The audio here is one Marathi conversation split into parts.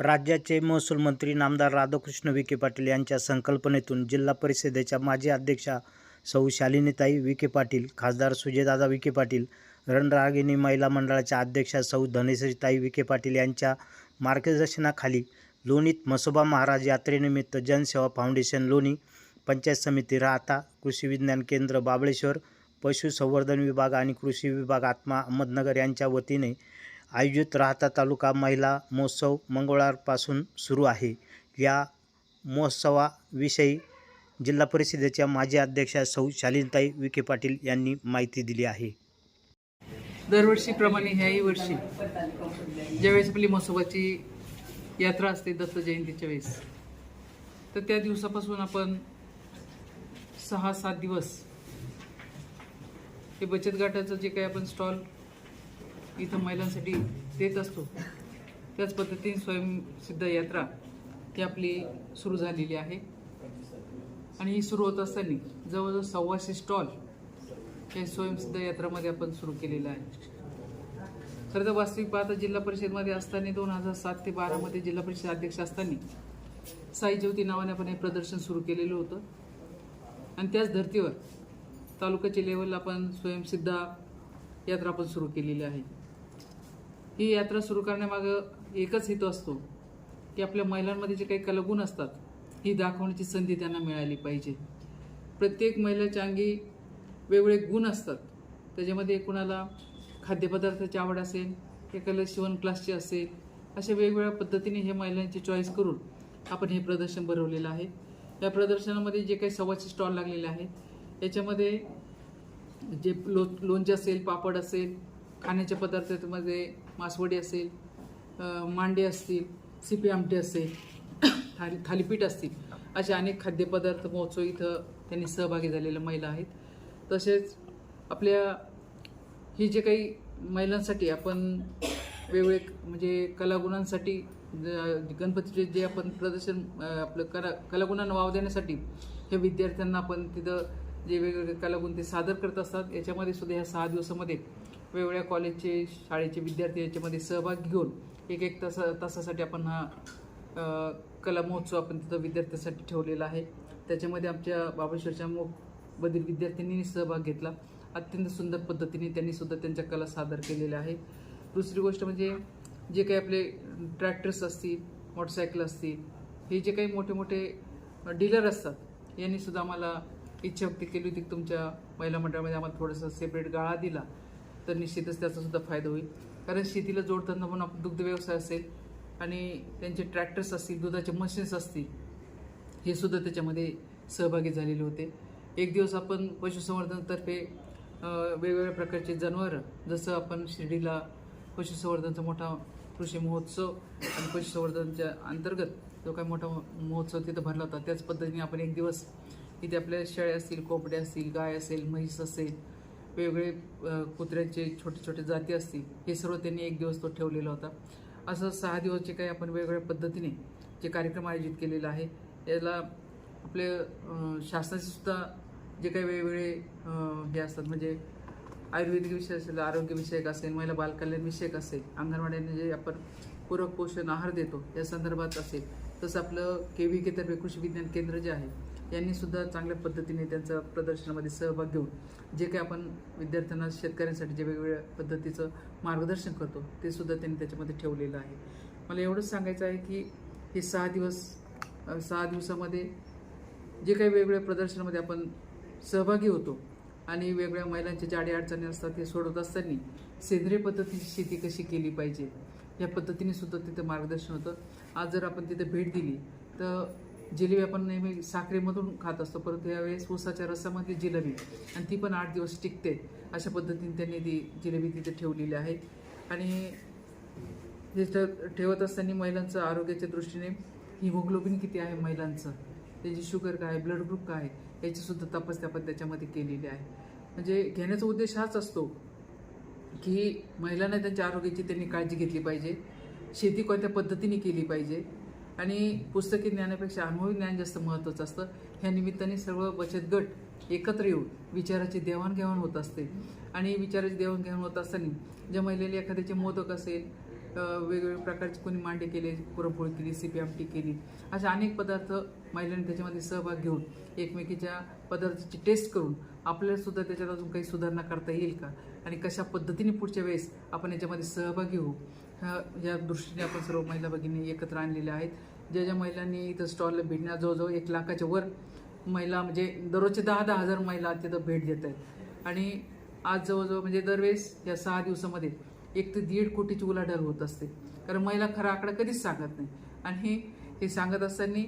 राज्याचे महसूल मंत्री नामदार राधाकृष्ण विखे पाटील यांच्या संकल्पनेतून जिल्हा परिषदेच्या माजी अध्यक्षा सौ शालिनीताई विखे पाटील खासदार सुजयदादा विखे पाटील रणरागिणी महिला मंडळाच्या अध्यक्षा सौ धनेश्रीताई विखे पाटील यांच्या मार्गदर्शनाखाली लोणीत म्हसोबा महाराज यात्रेनिमित्त जनसेवा फाउंडेशन लोणी पंचायत समिती राहता कृषी विज्ञान केंद्र बाबळेश्वर पशुसंवर्धन विभाग आणि कृषी विभाग आत्मा अहमदनगर यांच्या वतीने आयोजित राहता तालुका महिला महोत्सव मंगळवारपासून सुरू आहे. या महोत्सवाविषयी जिल्हा परिषदेच्या माजी अध्यक्षा सौ शालीनताई विखे पाटील यांनी माहिती दिली आहे. दरवर्षीप्रमाणे ह्याही वर्षी ज्यावेळेस आपली महोत्सवाची यात्रा असते दत्त जयंतीच्या वेळेस तर त्या दिवसापासून आपण सहा सात दिवस हे बचत गटाचं जे काही आपण स्टॉल इथं महिलांसाठी देत असतो. त्याच पद्धतीने स्वयंसिद्ध यात्रा ती आपली सुरू झालेली आहे. आणि ही सुरू होत असताना जवळजवळ सव्वाशे स्टॉल हे स्वयंसिद्ध यात्रामध्ये आपण सुरू केलेलं आहे. खरं तर वास्तविक पाहता जिल्हा परिषदमध्ये असताना दोन हजार सात ते बारामध्ये जिल्हा परिषद अध्यक्ष असताना साई ज्योती नावाने आपण हे प्रदर्शन सुरू केलेलं होतं. आणि त्याच धर्तीवर तालुक्याच्या लेवलला आपण स्वयंसिद्धा यात्रा आपण सुरू केलेली आहे. ही यात्रा सुरू करण्यामागं एकच हेतू असतो की आपल्या महिलांमध्ये जे काही कलागुण असतात ही दाखवण्याची संधी त्यांना मिळाली पाहिजे. प्रत्येक महिलेच्या अंगी वेगवेगळे गुण असतात. त्याच्यामध्ये कुणाला खाद्यपदार्थाची आवड असेल एकाला शिवण क्लासची असेल अशा वेगवेगळ्या पद्धतीने हे महिलांची चॉईस करून आपण हे प्रदर्शन भरवलेलं आहे. या प्रदर्शनामध्ये जे काही सव्वाचे स्टॉल लागलेले आहेत याच्यामध्ये जे लो लोणचे असेल पापड असेल खाण्याच्या पदार्थामध्ये म्हणजे मासवडी असेल मांडे असतील सिपी आमटे असेल थाली थालीपीठ असतील असे अनेक खाद्यपदार्थ महोत्सव इथं त्यांनी सहभागी झालेल्या महिला आहेत. तसेच आपल्या ही जे काही महिलांसाठी आपण वेगवेगळे म्हणजे कलागुणांसाठी गणपतीचे जे आपण प्रदर्शन आपलं कला कलागुणांना वाव देण्यासाठी हे विद्यार्थ्यांना आपण तिथं जे वेगवेगळे कलागुण ते सादर करत असतात याच्यामध्ये सुद्धा ह्या सहा दिवसामध्ये वेगवेगळ्या कॉलेजचे शाळेचे विद्यार्थी याच्यामध्ये सहभाग घेऊन एक एक तासा तासासाठी आपण हा कला महोत्सव आपण तिथं विद्यार्थ्यांसाठी ठेवलेला आहे. त्याच्यामध्ये आमच्या बाबेश्वरच्या मो विद्यार्थ्यांनी सहभाग घेतला. अत्यंत सुंदर पद्धतीने त्यांनी सुद्धा त्यांच्या कला सादर केलेल्या आहे दुसरी गोष्ट म्हणजे जे काही आपले ट्रॅक्टर्स असतील मोटरसायकल असतील हे जे काही मोठे मोठे डीलर असतात यांनी सुद्धा आम्हाला इच्छा व्यक्त केली होती तुमच्या महिला मंडळामध्ये आम्हाला थोडंसं सेपरेट गाळा दिला. तर निश्चितच त्याचा सुद्धा फायदा होईल. कारण शेतीला जोडताना म्हणून आपण दुग्ध व्यवसाय असेल आणि त्यांचे ट्रॅक्टर्स असतील दुधाचे मशीन्स असतील हे सुद्धा त्याच्यामध्ये सहभागी झालेले होते. एक दिवस आपण पशुसंवर्धनतर्फे वेगवेगळ्या प्रकारचे जनावरं जसं आपण शिर्डीला पशुसंवर्धनचा मोठा कृषी महोत्सव आणि पशुसंवर्धनच्या अंतर्गत जो काही मोठा महोत्सव तिथं भरला होता त्याच पद्धतीने आपण एक दिवस इथे आपल्या शेळ्या असतील कोंबड्या असतील गाय असेल म्हैस असेल वेगवेगळे कुत्र्यांचे छोटे छोटे जाती असतील हे सर्व त्यांनी एक दिवस तो ठेवलेला होता. असं सहा दिवस जे काही आपण वेगवेगळ्या पद्धतीने जे कार्यक्रम आयोजित केलेला आहे याला आपले शासनाचे सुद्धा जे काही वेगवेगळे हे असतात म्हणजे आयुर्वेदिक विषय असेल आरोग्यविषयक असेल महिला बालकल्याण विषयक असेल अंगणवाड्याने जे आपण पूरक पोषण आहार देतो या संदर्भात असेल तसं आपलं के व्ही के तर्फे कृषी विज्ञान केंद्र जे आहे यांनी सुद्धा चांगल्या पद्धतीने त्यांचा प्रदर्शनामध्ये सहभाग घेऊन जे काही आपण विद्यार्थ्यांना शेतकऱ्यांसाठी जे वेगवेगळ्या पद्धतीचं मार्गदर्शन करतो ते सुद्धा त्यांनी त्याच्यामध्ये ठेवलेलं आहे. मला एवढंच सांगायचं आहे की हे सहा दिवस सहा दिवसामध्ये जे काही वेगवेगळ्या प्रदर्शनामध्ये आपण सहभागी होतो आणि वेगवेगळ्या महिलांच्या ज्या अडी अडचणी असतात ते सोडवत असताना सेंद्रिय पद्धतीची शेती कशी केली पाहिजे या पद्धतीने सुद्धा तिथं मार्गदर्शन होतं. आज जर आपण तिथे भेट दिली तर जिलेबी आपण नेहमी साखरेमधून खात असतो. परंतु यावेळेस ऊसाच्या रसामधली जिलेबी आणि ती पण आठ दिवस टिकते. अशा पद्धतीने त्यांनी ती जिलेबी तिथे ठेवलेली आहे. आणि जे ठेवत असताना महिलांचं आरोग्याच्या दृष्टीने हिमोग्लोबिन किती आहे महिलांचं? त्याची शुगर काय आहे ब्लड ग्रुप काय आहे तपास सुद्धा तपासणी आपण त्याच्यामध्ये केलेली आहे. म्हणजे घेण्याचा उद्देश हाच असतो की महिलांना त्यांच्या आरोग्याची त्यांनी काळजी घेतली पाहिजे. शेती कोणत्या पद्धतीने केली पाहिजे? आणि पुस्तकी ज्ञानापेक्षा अनुभवी ज्ञान जास्त महत्त्वाचं असतं. ह्या निमित्ताने सर्व बचत गट एकत्र येऊन विचाराची देवाणघेवाण होत असते. आणि विचाराची देवाणघेवाण होत असताना ज्या महिलेला एखाद्याचे मोदक असेल वेगवेगळ्या प्रकारचे कोणी मांडे केले पुरणपोळी केली सिपी आमटी केली. असे अनेक पदार्थ महिलांनी त्याच्यामध्ये सहभाग घेऊन एकमेकीच्या पदार्थाची टेस्ट करून आपल्याला सुद्धा त्याच्यात अजून काही सुधारणा करता येईल का? आणि कशा पद्धतीने पुढच्या वेळेस आपण याच्यामध्ये सहभागी होऊ? ह्या या दृष्टीने आपण सर्व महिला भगिनी एकत्र आणलेल्या आहेत. ज्या ज्या महिलांनी इथं स्टॉलला भेटण्या जवळजवळ एक लाखाच्या वर महिला म्हणजे दररोजचे दहा दहा हजार महिला तिथं भेट देत आहेत. आणि आज जवळजवळ म्हणजे दरवेळेस या सहा दिवसामध्ये एक ते दीड कोटीची उलाढाल होत असते. कारण महिला खरा आकडा कधीच सांगत नाही. आणि हे हे सांगत असताना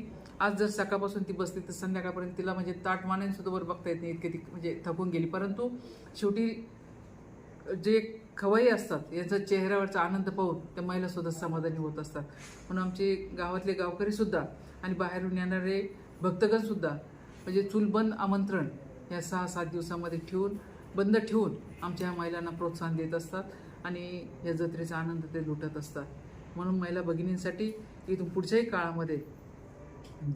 आज जर सकाळपासून ती बसली तर संध्याकाळपर्यंत तिला म्हणजे ताट मानेन सुद्धा वर बघता येत नाही इतके ती म्हणजे थकून गेली. परंतु शेवटी जे खवाई असतात यांचा चेहऱ्यावरचा आनंद पाहून त्या महिलासुद्धा समाधानी होत असतात. म्हणून आमचे गावातले गावकरीसुद्धा आणि बाहेरून येणारे भक्तगणसुद्धा म्हणजे चूलबंद आमंत्रण या सहा सात दिवसामध्ये ठेवून बंद ठेवून आमच्या ह्या महिलांना प्रोत्साहन देत असतात. आणि या जत्रेचा आनंद ते लुटत असतात. म्हणून महिला भगिनींसाठी इथून पुढच्याही काळामध्ये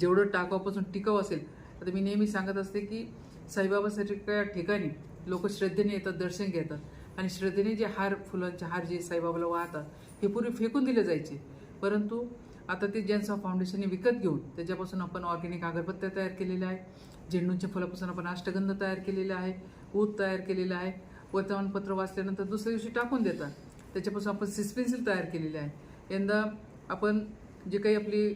जेवढं टाकावापासून टिकाव असेल आता मी नेहमी सांगत असते की साईबाबासारख्या ठिकाणी लोक श्रद्धेने येतात दर्शन घेतात. आणि श्रद्धेने जे हार फुलांचे हार जे साईबाबाला वाहतात हे पूर्वी फेकून दिले जायचे. परंतु आता ते जैनसा फाउंडेशनने विकत घेऊन त्याच्यापासून आपण ऑर्गॅनिक अगरबत्त्या तयार केलेल्या आहे झेंडूच्या फुलापासून आपण अष्टगंध तयार केलेला आहे ऊत तयार केलेलं आहे. वर्तमानपत्र वाचल्यानंतर दुसऱ्या दिवशी टाकून देतात. त्याच्यापासून आपण सिस्पेन्सिल तयार केलेली आहे. यंदा आपण जे काही आपली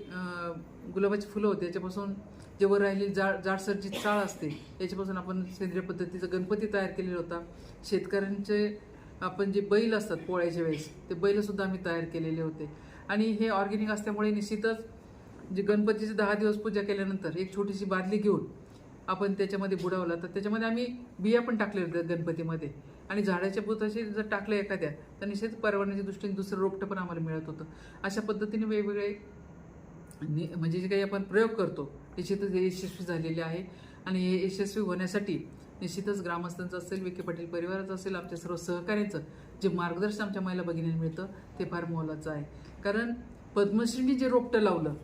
गुलाबाची फुलं होती त्याच्यापासून जे वर राहिलेली जाड जाडसरची चाळ असते याच्यापासून आपण सेंद्रिय पद्धतीचा गणपती तयार केलेला होता. शेतकऱ्यांचे आपण जे बैल असतात पोळ्याच्या वेळेस ते बैलसुद्धा आम्ही तयार केलेले होते. आणि हे ऑर्गेनिक असल्यामुळे निश्चितच जे गणपतीचे दहा दिवस पूजा केल्यानंतर एक छोटीशी बादली घेऊन आपण त्याच्यामध्ये बुडवला तर त्याच्यामध्ये आम्ही बिया पण टाकले गणपतीमध्ये. आणि झाडाच्या बुताशी जर टाकलं एखाद्या तर निश्चित पर्यावरणाच्या दृष्टीने दुसरं रोपटं पण आम्हाला मिळत होतं. अशा पद्धतीने वेगवेगळे नि- म्हणजे जे काही आपण प्रयोग करतो निश्चितच हे यशस्वी झालेले आहे. आणि हे यशस्वी होण्यासाठी निश्चितच ग्रामस्थांचं असेल विखे पाटील परिवाराचं असेल आमच्या सर्व सहकार्यांचं जे मार्गदर्शन आमच्या महिला भगिनींना मिळतं ते फार मोलाचं आहे. कारण पद्मश्रींनी जे रोपटं लावलं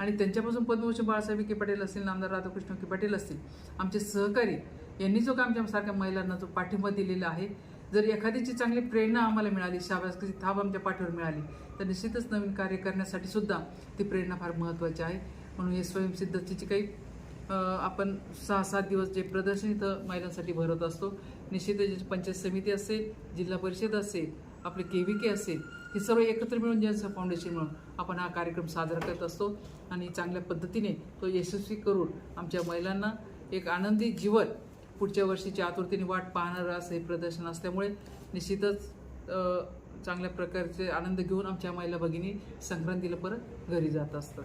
आणि त्यांच्यापासून पद्मभूषण बाळासाहेब विखे पाटील असतील नामदार राधाकृष्ण विखे पाटील असतील आमचे सहकारी यांनी जो का आमच्यासारख्या महिलांना जो पाठिंबा दिलेला आहे जर एखाद्याची चांगली प्रेरणा आम्हाला मिळाली शाबासकीची थाप आमच्या पाठीवर मिळाली तर निश्चितच नवीन कार्य करण्यासाठी सुद्धा ती प्रेरणा फार महत्त्वाची आहे. म्हणून हे स्वयंसिद्धतेची जी काही आपण सहा सात दिवस जे प्रदर्शन इथं महिलांसाठी भरत असतो निश्चितच पंचायत समिती असेल जिल्हा परिषद असेल आपले के व्ही के असेल हे सर्व एकत्र मिळून ज्यांचं फाउंडेशन म्हणून आपण हा कार्यक्रम साजरा करत असतो आणि चांगल्या पद्धतीने तो यशस्वी करून आमच्या महिलांना एक आनंदी जीवन पुढच्या वर्षीची आतुरतेने वाट पाहणारं असं हे प्रदर्शन असल्यामुळे निश्चितच चांगल्या प्रकारचे आनंद घेऊन आमच्या महिला भगिनी संक्रांतीला परत घरी जात असतात.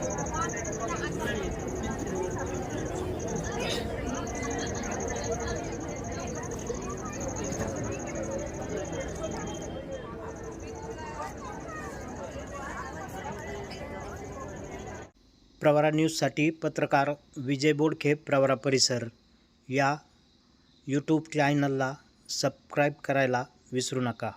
प्रवरा न्यूजसाठी पत्रकार विजय बोडखे प्रवरा परिसर. या यूट्यूब चॅनलला सबस्क्राईब करायला विसरू नका.